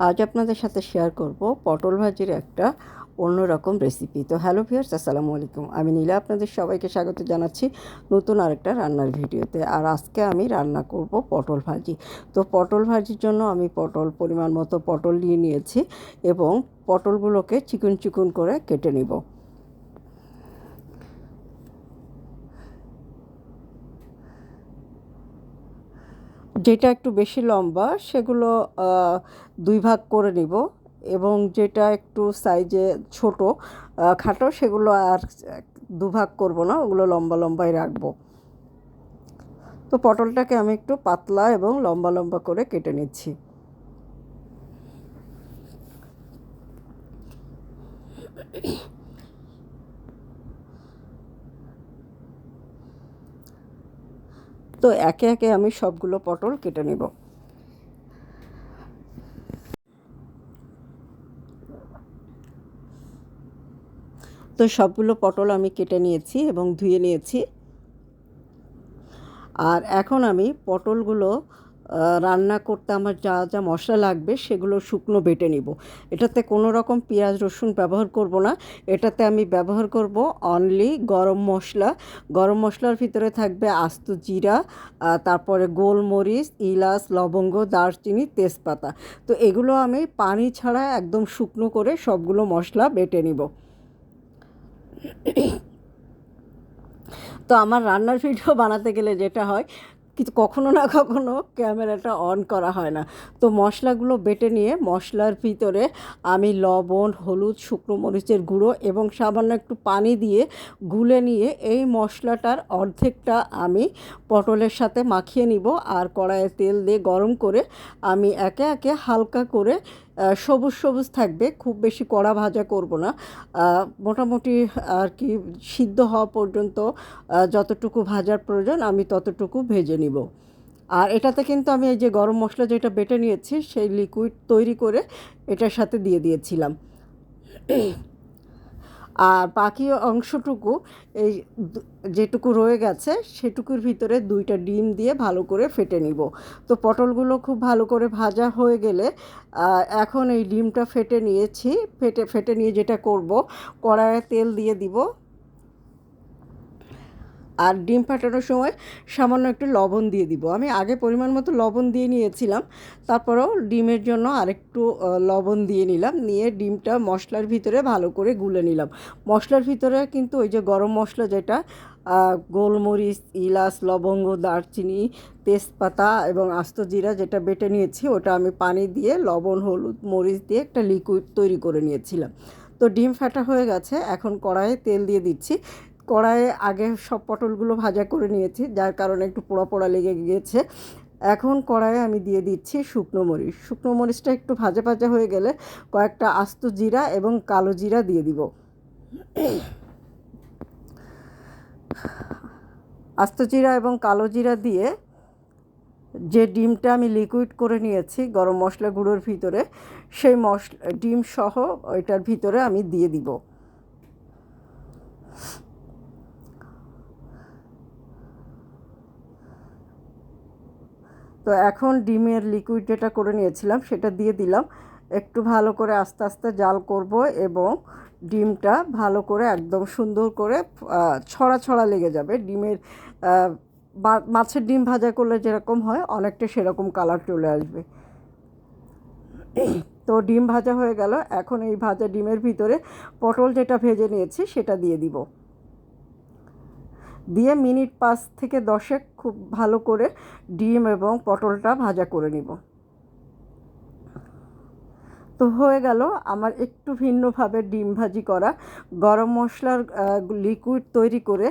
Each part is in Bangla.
আজ আপনাদের সাথে শেয়ার করব পটল ভাজির একটা অন্যরকম রেসিপি তো হ্যালো ভিয়ার্স আসসালামু আলাইকুম। আমি নীলা, আপনাদের সবাইকে স্বাগত জানাচ্ছি নতুন আরেকটা রান্নার ভিডিওতে। আর আজকে আমি রান্না করব পটল ভাজি। তো পটল ভাজির জন্য আমি পটল পরিমাণ মতো পটল নিয়ে নিয়েছি এবং পটলগুলোকে চিকুন চিকুন করে কেটে নিব। যেটা একটু বেশি লম্বা, সেগুলো দুই ভাগ করে নিব এবং যেটা একটু সাইজে ছোট খাটো, সেগুলো আর দুভাগ করব না, ওগুলো লম্বা লম্বাই রাখব। তো পটলটাকে আমি একটু পাতলা এবং লম্বা লম্বা করে কেটে নিচ্ছি। তো একে একে আমি সবগুলো পটল কেটে নেব। তো সবগুলো পটল আমি কেটে নিয়েছি এবং ধুয়ে নিয়েছি। আর এখন আমি পটলগুলো রান্না করতে আমার যা যা মশলা লাগবে সেগুলো শুকনো বেটে নিব। এটাতে কোনো রকম পেঁয়াজ রসুন ব্যবহার করব না। এটাতে আমি ব্যবহার করব অনলি গরম মশলা। গরম মশলার ভিতরে থাকবে আস্ত জিরা তারপরে গোলমরিচ, ইলাচ, লবঙ্গ, দারচিনি, তেজপাতা। তো এগুলো আমি পানি ছাড়া একদম শুকনো করে সবগুলো মশলা বেটে নিব। তো আমার রান্নার ভিডিও বানাতে গেলে যেটা হয় কিন্তু কখনো না কখনো ক্যামেরাটা অন করা হয় না। তো মশলাগুলো বেটে নিয়ে মশলার ভিতরে আমি লবণ, হলুদ, শুকনো মরিচের গুঁড়ো এবং সামান্য একটু পানি দিয়ে গুলে নিয়ে এই মশলাটার অর্ধেকটা আমি পটলের সাথে মাখিয়ে নিব। আর কড়াইয়ে তেল দিয়ে গরম করে আমি একে একে হালকা করে সবুজ সবুজ থাকবে, খুব বেশি কড়া ভাজা করব না। মোটামুটি আর কি সিদ্ধ হওয়া পর্যন্ত যতটুকু ভাজার প্রয়োজন আমি ততটুকু ভেজে নিব। আর এটাতে কিন্তু আমি এই যে গরম মশলা যেটা বেটে নিয়েছি, সেই লিকুইড তৈরি করে এটার সাথে দিয়ে দিয়েছিলাম। আর বাকি অংশটুকু, এই যেটুকু রয়ে গেছে, সেটুকুর ভিতরে দুইটা ডিম দিয়ে ভালো করে ফেটে নিব। তো পটলগুলো খুব ভালো করে ভাজা হয়ে গেলে এখন এই ডিমটা ফেটে নিয়েছি, ফেটে ফেটে নিয়ে যেটা করব, কড়াইয়ে তেল দিয়ে দিব। আর ডিম ফাটানোর সময় সামান্য একটু লবণ দিয়ে দিব। আমি আগে পরিমাণ মতো লবণ দিয়ে নিয়েছিলাম, তারপরেও ডিমের জন্য আরেকটু লবণ দিয়ে নিলাম, নিয়ে ডিমটা মশলার ভিতরে ভালো করে গুলে নিলাম। মশলার ভিতরে কিন্তু ওই যে গরম মশলা যেটা গোলমরিচ, ইলাচ, লবঙ্গ, দারচিনি, তেজপাতা এবং আস্ত জিরা যেটা বেটে নিয়েছি, ওটা আমি পানি দিয়ে লবণ, হলুদ, মরিচ দিয়ে একটা লিকুইড তৈরি করে নিয়েছিলাম। তো ডিম ফাটা হয়ে গেছে, এখন কড়াইয়ে তেল দিয়ে দিচ্ছি। কড়াইয়ে আগে সব পটলগুলো ভাজা করে নিয়েছি, যার কারণে একটু পোড়া পোড়া লেগে গিয়েছে। এখন কড়াইয়ে আমি দিয়ে দিচ্ছি শুকনো মরিচ। শুকনো মরিচটা একটু ভাজা ভাজা হয়ে গেলে কয়েকটা আস্ত জিরা এবং কালো জিরা দিয়ে দিব। আস্ত জিরা এবং কালো জিরা দিয়ে যে ডিমটা আমি লিকুইড করে নিয়েছি গরম মশলা গুঁড়োর ভিতরে, সেই মশলা ডিম সহ ওইটার ভিতরে আমি দিয়ে দিব। তো এখন ডিমের লিকুইড যেটা করে নিয়েছিলাম সেটা দিয়ে দিলাম। একটু ভালো করে আস্তে আস্তে জাল করব এবং ডিমটা ভালো করে একদম সুন্দর করে ছড়া ছড়া লেগে যাবে। ডিমের মাছের ডিম ভাজা করলে যেরকম হয়, অনেকটা সেরকম কালার চলে আসবে। তো ডিম ভাজা হয়ে গেল। এখন এই ভাজা ডিমের ভিতরে পটল যেটা ভেজে নিয়েছি সেটা দিয়ে দিব। দিয়ে মিনিট পাঁচ থেকে দশেক খুব ভালো করে ডিম এবং পটলটা ভাজা করে নিব। তো হয়ে গেল আমার একটু ভিন্নভাবে ডিম ভাজি করা। গরম মশলার লিকুইড তৈরি করে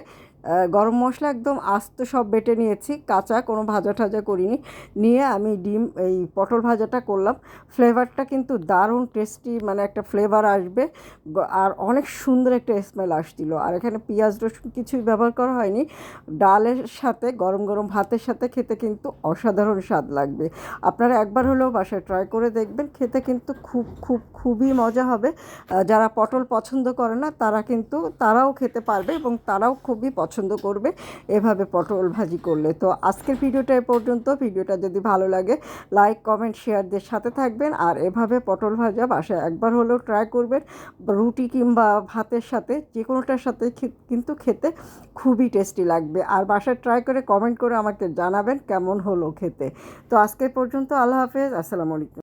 গরম মশলা একদম আস্ত সব বেটে নিয়েছি, কাঁচা কোনো ভাজা ঠাজা করিনি। নিয়ে আমি ডিম, এই পটল ভাজাটা করলাম। ফ্লেভারটা কিন্তু দারুণ টেস্টি মানে একটা ফ্লেভার আসবে। আর অনেক সুন্দর একটা স্মেল আসছিল। আর এখানে পেঁয়াজ রসুন কিছুই ব্যবহার করা হয়নি। ডালের সাথে, গরম গরম ভাতের সাথে খেতে কিন্তু অসাধারণ স্বাদ লাগবে। আপনারা একবার হলেও বাসায় ট্রাই করে দেখবেন, খেতে কিন্তু খুব খুব, খুবই মজা হবে। যারা পটল পছন্দ করে না, তারা কিন্তু, তারাও খেতে পারবে এবং তারাও খুবই পছন্দ পছন্দ করবে, এভাবে পটল ভাজি করলে। তো আজকের ভিডিওটা এ পর্যন্ত। ভিডিওটা যদি ভালো লাগে লাইক কমেন্ট শেয়ার দিয়ে সাথে থাকবেন। আর এভাবে পটল ভাজা বাসায় একবার হলেও ট্রাই করবেন। রুটি কিংবা ভাতের সাথে যে কোনোটার সাথে কিন্তু খেতে খুবই টেস্টি লাগবে। আর বাসায় ট্রাই করে কমেন্ট করে আমাকে জানাবেন কেমন হলো খেতে। তো আজকের পর্যন্ত, আল্লাহ হাফেজ। আসসালামু আলাইকুম।